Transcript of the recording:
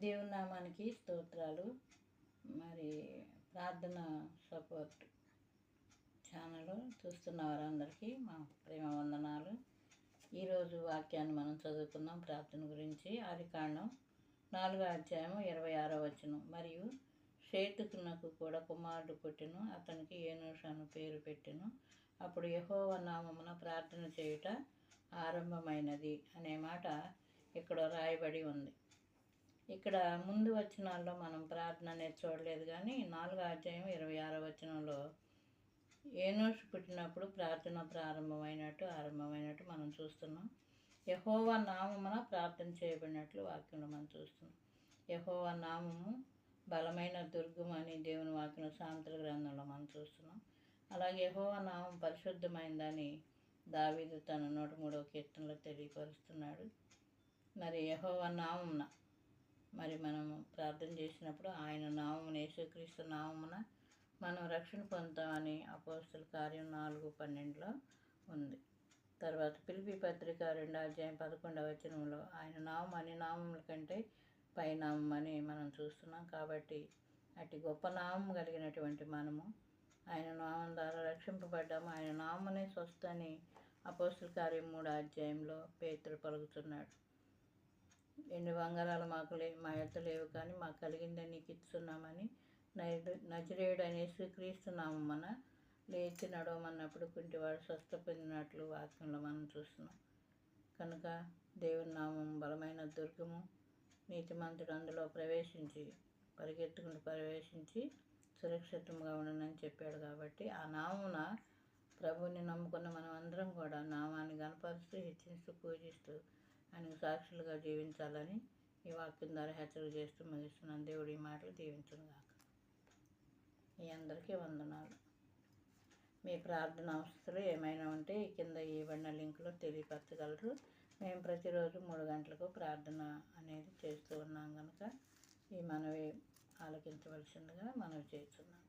దేవుని నామానికి స్తోత్రాలు. మరి ప్రార్థన సపోర్ట్ ఛానల్ చూస్తున్న వారందరికీ మా ప్రేమ వందనాలు. ఈరోజు వాక్యాన్ని మనం చదువుకుందాం. ప్రార్థన గురించి ఆదికాండం నాలుగో అధ్యాయం ఇరవై ఆరో వచనం. మరియు షేతుకునకు కూడా కుమారుడు పుట్టెను అతనికి ఏనుషను అను పేరు పెట్టెను. అప్పుడు యెహోవా నామమున ప్రార్థన చేయుట ఆరంభమైనది అనే మాట ఇక్కడ రాయబడి ఉంది. ఇక్కడ ముందు వచనాల్లో మనం ప్రార్థన అనేది చూడలేదు కానీ నాలుగో అధ్యాయం ఇరవై ఆరో వచనంలో ఏనోష్ పుట్టినప్పుడు ప్రార్థన ప్రారంభమైనట్టు ఆరంభమైనట్టు మనం చూస్తున్నాం. యహోవా నామమున ప్రార్థన చేయబడినట్లు వాక్యంలో మనం చూస్తున్నాం. యహోవా నామము బలమైన దుర్గం అని దేవుని వాక్యం సాంతల గ్రంథంలో మనం చూస్తున్నాం. అలాగే యహోవా నామం పరిశుద్ధమైందని దావీదు తన నూట మూడవ కీర్తనలో తెలియపరుస్తున్నాడు. మరి యహోవా నామమున మరి మనము ప్రార్థన చేసినప్పుడు ఆయన నామమున యేసుక్రీస్తు నామమున మనం రక్షణ పొందుతామని అపోస్తుల కార్యం నాలుగు పన్నెండులో ఉంది. తర్వాత పిలిపి పత్రిక రెండు అధ్యాయం పదకొండవ వచనంలో ఆయన నామం అన్ని నామముల కంటే పై నామం అని మనం చూస్తున్నాం కాబట్టి అటు గొప్ప నామం కలిగినటువంటి మనము ఆయన నామం ద్వారా రక్షింపబడ్డాము. ఆయన నామనే స్వస్థని అపోస్తుల కార్యం మూడు అధ్యాయంలో పేతులు పలుకుతున్నాడు. ఎన్ని బంగారాలు మాకు లే మా ఎద్ద లేవు కానీ మాకు కలిగిందని నీకు ఇస్తున్నామని నజరేయుడు అనేసి క్రీస్తున్నాము మన లేచి నడవమన్నప్పుడు కుంటివాడు స్వస్థ పొందినట్లు వాక్యంలో మనం చూస్తున్నాం. కనుక దేవుని నామం బలమైన దుర్గము నీతిమంతుడు అందులో ప్రవేశించి పరిగెత్తుకుంటూ ప్రవేశించి సురక్షితంగా ఉండనని చెప్పాడు కాబట్టి ఆ నామున ప్రభుని నమ్ముకున్న మనం అందరం కూడా నామాన్ని గనపరుస్తూ హెచ్చరిస్తూ పూజిస్తూ ఆయనకు సాక్షులుగా జీవించాలని ఈ వాక్యం ద్వారా హెచ్చరిక చేస్తూ ముగిస్తున్నాను దేవుడి ఈ మాటలు దీవించును కాక మీ అందరికీ వందనాలు. మీ ప్రార్థన అవసరాలు ఏమైనా ఉంటే ఈ కింద ఇవ్వబడిన లింకులో తెలియపరచగలరు. మేము ప్రతిరోజు మూడు గంటలకు ప్రార్థన అనేది చేస్తూ ఉన్నాం కనుక ఈ మనవి ఆలకించవలసిందిగా మనవి చేస్తున్నాం.